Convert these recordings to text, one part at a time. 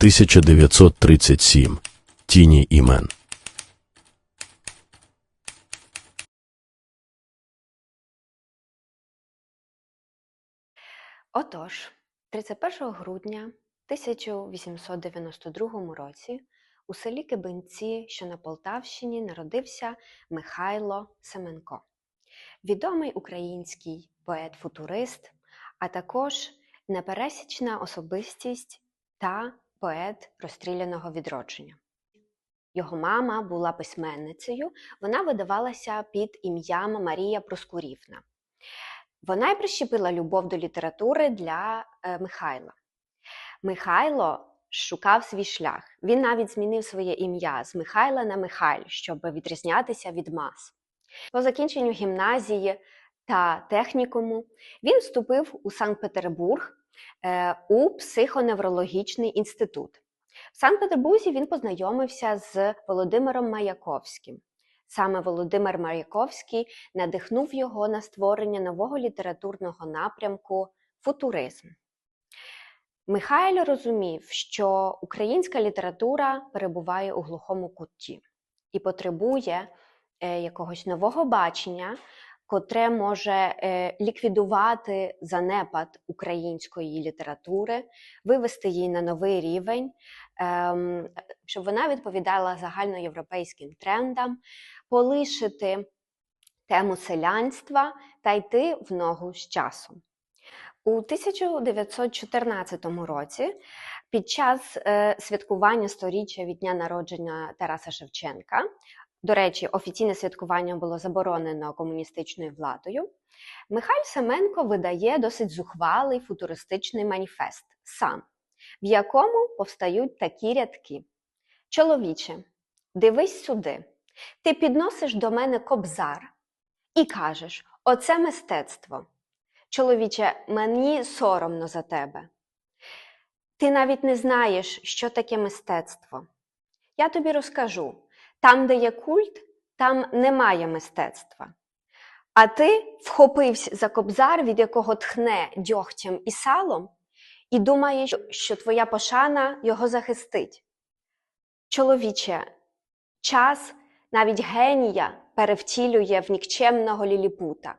1937. Тіні імен. Отож, 31 грудня 1892 році у селі Кибинці, що на Полтавщині, народився Михайло Семенко, відомий український поет-футурист, а також непересічна особистість та поет розстріляного відродження. Його мама була письменницею, вона видавалася під ім'ям Марія Проскурівна. Вона й прищепила любов до літератури для е, Михайла. Михайло шукав свій шлях. Він навіть змінив своє ім'я з Михайла на Михайль, щоб відрізнятися від мас. По закінченню гімназії та технікуму він вступив у Санкт-Петербург у психоневрологічний інститут. В Санкт-Петербурзі він познайомився з Володимиром Маяковським. Саме Володимир Маяковський надихнув його на створення нового літературного напрямку футуризм. Михайло розумів, що українська література перебуває у глухому куті і потребує е, якогось нового бачення, котре може е, ліквідувати занепад української літератури, вивести її на новий рівень, ем, щоб вона відповідала загальноєвропейським трендам, полишити тему селянства та йти в ногу з часом. У 1914 році, під час е, святкування сторіччя від дня народження Тараса Шевченка, до речі, офіційне святкування було заборонено комуністичною владою. Михайль Семенко видає досить зухвалий футуристичний маніфест сам, в якому повстають такі рядки: Чоловіче, дивись сюди, ти підносиш до мене кобзар і кажеш: Оце мистецтво. Чоловіче, мені соромно за тебе. Ти навіть не знаєш, що таке мистецтво. Я тобі розкажу: там, де є культ, там немає мистецтва. А ти вхопився за кобзар, від якого тхне дьогтям і салом, і думаєш, що твоя пошана його захистить. Чоловіче, час навіть генія перевтілює в нікчемного ліліпута.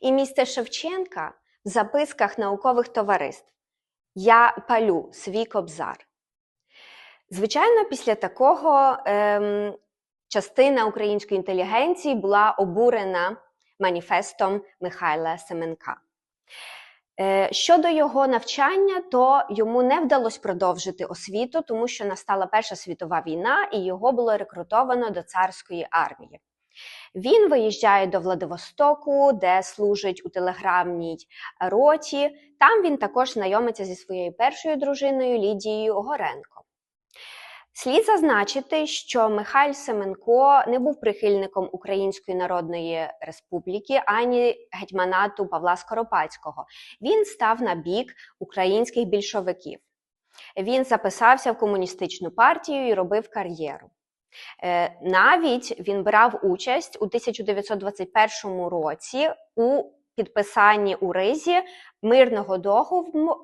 І місце Шевченка в записках наукових товариств Я палю свій кобзар. Звичайно, після такого ем, частина української інтелігенції була обурена маніфестом Михайла Семенка. Е, щодо його навчання, то йому не вдалося продовжити освіту, тому що настала Перша світова війна, і його було рекрутовано до царської армії. Він виїжджає до Владивостоку, де служить у телеграмній роті. Там він також знайомиться зі своєю першою дружиною Лідією Горенко. Слід зазначити, що Михайль Семенко не був прихильником Української Народної Республіки ані гетьманату Павла Скоропадського. Він став на бік українських більшовиків. Він записався в комуністичну партію і робив кар'єру. Е, навіть він брав участь у 1921 році у підписанні у Ризі мирного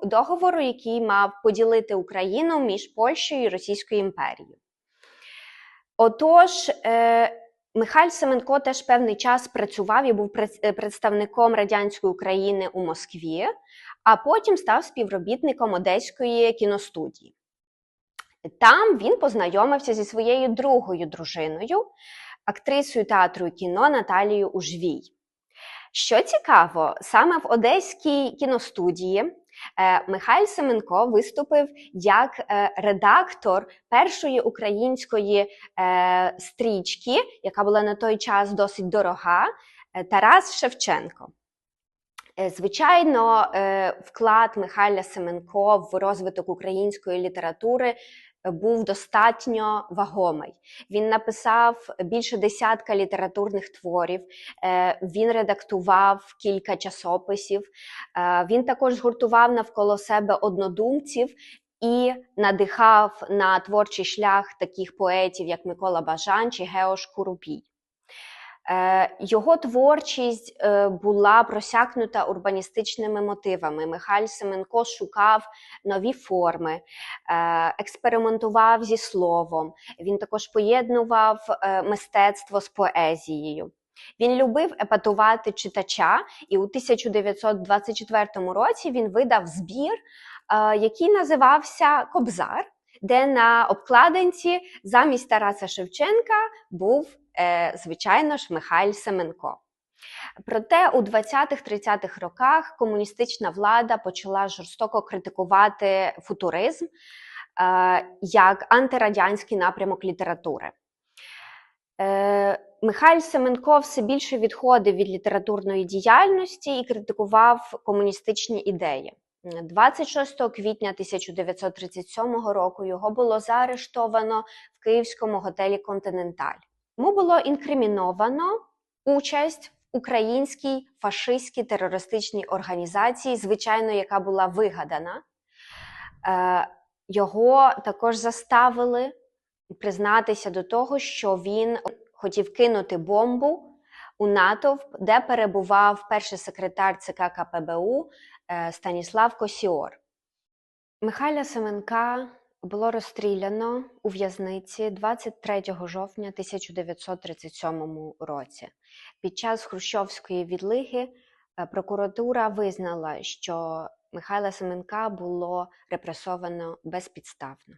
договору, який мав поділити Україну між Польщею і Російською імперією. Отож, е, Михайль Семенко теж певний час працював і був е, представником радянської України у Москві, а потім став співробітником Одеської кіностудії. Там він познайомився зі своєю другою дружиною, актрисою театру і кіно Наталією Ужвій. Що цікаво, саме в Одеській кіностудії е, Михайль Семенко виступив як е, редактор першої української е, стрічки, яка була на той час досить дорога, Тарас Шевченко. Звичайно, вклад Михайля Семенко в розвиток української літератури був достатньо вагомий. Він написав більше десятка літературних творів, е, він редактував кілька часописів, е, він також згуртував навколо себе однодумців. І надихав на творчий шлях таких поетів, як Микола Бажан чи Геош Курупій. Е, Його творчість е, була просякнута урбаністичними мотивами. Михайль Семенко шукав нові форми, е, експериментував зі словом. Він також поєднував мистецтво з поезією. Він любив епатувати читача, і у 1924 році він видав збір, який називався Кобзар, де на обкладинці замість Тараса Шевченка був, звичайно ж, Михайль Семенко. Проте у 20-30-х роках комуністична влада почала жорстоко критикувати футуризм е, як антирадянський напрямок літератури. Е, Михайль Семенко все більше відходив від літературної діяльності і критикував комуністичні ідеї. 26 квітня 1937 року його було заарештовано в київському готелі Континенталь. Йому було інкриміновано участь в українській фашистській терористичній організації, звичайно, яка була вигадана. Е, Його також заставили признатися до того, що він хотів кинути бомбу у натовп, де перебував перший секретар ЦК КПБУ е, Станіслав Косіор. Михайля Семенка було розстріляно у в'язниці 23 жовтня 1937 році. Під час хрущовської відлиги е, прокуратура визнала, що Михайла Семенка було репресовано безпідставно.